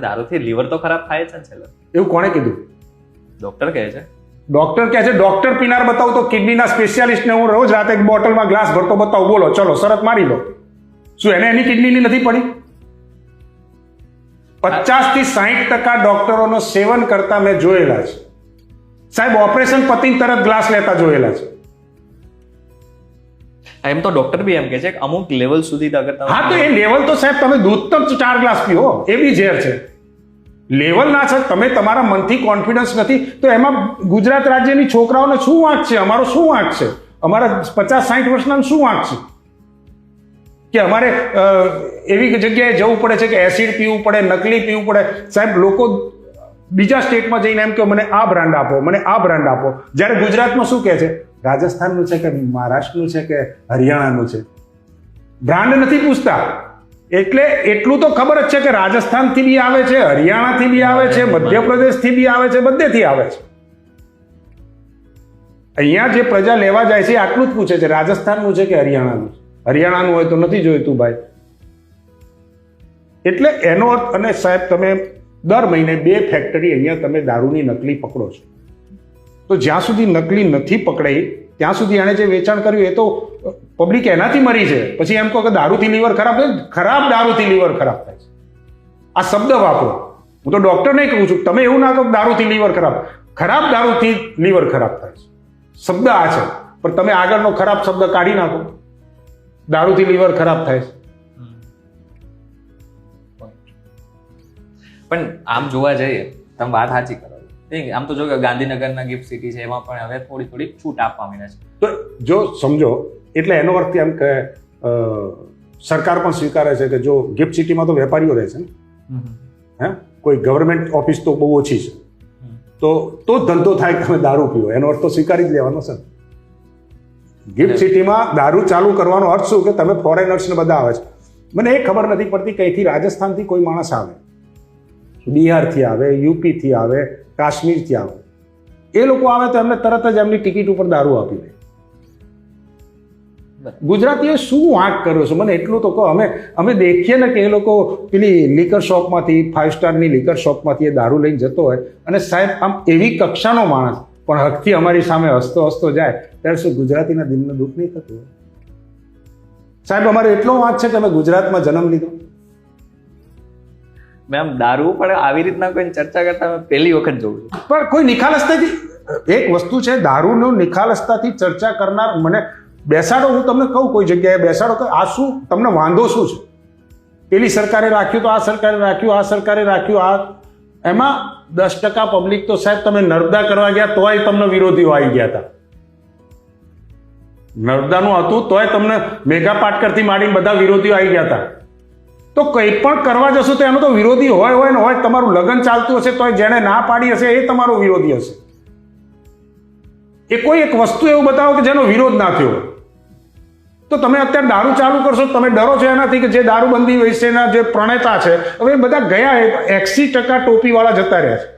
દારૂથી liver તો ખરાબ થાય છે ને છેલ્લે. એવું કોણે કીધું? ડોક્ટર કહે છે. ડોક્ટર કહે છે ડોક્ટર પીનાર બતાવું તો કિડનીના સ્પેશિયાલિસ્ટને હું રોજ રાતે એક બોટલમાં ગ્લાસ ભરતો બતાવું. બોલો ચલો શરત મારી લો. શું એને એની કિડનીની નથી પડી? પચાસથી સાહીઠ ટકા ડોક્ટરોનો સેવન કરતા મેં જોયેલા છે. સાહેબ ઓપરેશન પતિ તરત ગ્લાસ લેતા જોયેલા છે. એમ તો ડોક્ટર બી એમ કહે છે કે અમુક લેવલ સુધી અગર હા, તો એ લેવલ તો સાહેબ તમે દૂધ તો ચાર ગ્લાસ પીઓ, એ બી ઝેર છે. લેવલ ના છે, તમે તમારા મનથી કોન્ફિડન્સ નથી, તો એમાં ગુજરાત રાજ્યની છોકરાઓને શું વાંક છે? અમારો શું વાંક છે? અમારા પચાસ સાઠ વર્ષના શું વાંક છે? કે અમારે એવી જગ્યાએ જવું પડે છે કે એસિડ પીવું પડે, નકલી પીવું પડે. સાહેબ, લોકો બીજા સ્ટેટમાં જઈને એમ કે મને આ બ્રાન્ડ આપો, મને આ બ્રાન્ડ આપો. જ્યારે ગુજરાતમાં શું કહે છે? રાજસ્થાનનું છે કે મહારાષ્ટ્રનું છે કે હરિયાણાનું છે? બ્રાન્ડ નથી પૂછતા. એટલે એટલું તો ખબર જ છે કે રાજસ્થાનથી બી આવે છે, હરિયાણાથી બી આવે છે, મધ્યપ્રદેશથી બી આવે છે, બધેથી આવે છે. અહીંયા જે પ્રજા લેવા જાય છે આટલું જ પૂછે છે, રાજસ્થાનનું છે કે હરિયાણાનું હરિયાણાનું હોય તો નથી જોઈતું ભાઈ. એટલે એનો અર્થ અને સાહેબ, તમે દર મહિને બે ફેક્ટરી અહીંયા તમે દારૂની નકલી પકડો છો. તો જ્યાં સુધી નકલી નથી પકડાઈ, ત્યાં સુધી એણે જે વેચાણ કર્યું એ તો પબ્લિક એનાથી મરી છે પછી એમ કહો કે દારૂથી લીવર ખરાબ થાય, ખરાબ દારૂથી લીવર ખરાબ થાય છે. આ શબ્દ વાપરો. હું તો ડોક્ટર નહીં કહું છું, તમે એવું ના કહો દારૂથી લીવર ખરાબ. ખરાબ દારૂથી લીવર ખરાબ થાય છે. શબ્દ આ છે. પણ તમે આગળનો ખરાબ શબ્દ કાઢી નાખો. દારૂથી લીવર ખરાબ થાય છે. પણ આમ જોવા જઈએ, તમે વાત સાચી કરો. ઠીક આમ તો જો કે ગાંધીનગરના ગિફ્ટ સિટી છે એમાં પણ હવે થોડી થોડી છૂટ આપવા માંડ્યા છે. તો જો સમજો એટલે એનો અર્થ એમ કે સરકાર પણ સ્વીકારે છે કે જો ગિફ્ટ સિટીમાં તો વેપારીઓ રહે છે ને? હે? કોઈ ગવર્મેન્ટ ઓફિસ તો બહુ ઓછી છે. તો તો ધંધો થાય કે તમે દારૂ પીવો. એનો અર્થ તો સ્વીકારી જ લેવાનો સર ગિફ્ટ સિટીમાં દારૂ ચાલુ કરવાનો અર્થ શું? કે તમે ફોરેનર્સને બધા આવે છે. મને એ ખબર નથી પડતી કઈથી રાજસ્થાનથી કોઈ માણસ આવે. બિહારથી આવે યુપીથી આવે કાશ્મીરથી આવે. એ લોકો આવે તો એમને તરત જ એમની ટિકિટ ઉપર દારૂ આપી દે. ગુજરાતીઓ શું વાંક કર્યો છે? મને એટલું તો કહો અમે અમે દેખીએ ને કે એ લોકો પેલી લીકર શોપમાંથી ફાઇવ સ્ટારની લીકર શોપમાંથી એ દારૂ લઈને જતો હોય અને સાહેબ આમ એવી કક્ષાનો માણસ પણ હકથી અમારી સામે હસતો હસતો જાય ત્યારે શું ગુજરાતીના દિલનું દુઃખ નહીં થતું? સાહેબ અમારે એટલો વાંક છે કે અમે ગુજરાતમાં જન્મ લીધો. મેમ દારૂ પણ આવી રીતના કોઈ ચર્ચા કરતા મેં પહેલી વખત જોઉં પણ કોઈ નિખાલસતાથી એક વસ્તુ છે, દારૂનું નિખાલસતાથી ચર્ચા કરનાર મને બેસાડો, હું તમને કહું કોઈ જગ્યાએ બેસાડો કે આ શું, તમને વાંધો શું છે? પેલી સરકારે રાખ્યું તો આ સરકારે રાખ્યું, આ સરકારે રાખ્યું, આ એમાં દસ ટકા પબ્લિક તો સાહેબ તમે નર્મદા કરવા ગયા તોય તમને વિરોધીઓ આવી ગયા હતા. નર્મદાનું હતું તોય તમને મેગા પાટકરથી માંડીને બધા વિરોધીઓ આવી ગયા હતા. તો કંઈ પણ કરવા જશો તો એનો તો વિરોધી હોય હોય ને હોય, તમારું લગ્ન ચાલતું હશે તો જેને ના પાડી હશે એ તમારો વિરોધી હશે. એ કોઈ એક વસ્તુ એવું બતાવો કે જેનો વિરોધ ના થયો તો તમે અત્યારે દારૂ ચાલુ કરશો, તમે ડરો છો એનાથી કે જે દારૂબંધી વિશેના જે પ્રણેતા છે, હવે બધા ગયા એસી ટકા ટોપીવાળા જતા રહ્યા છે.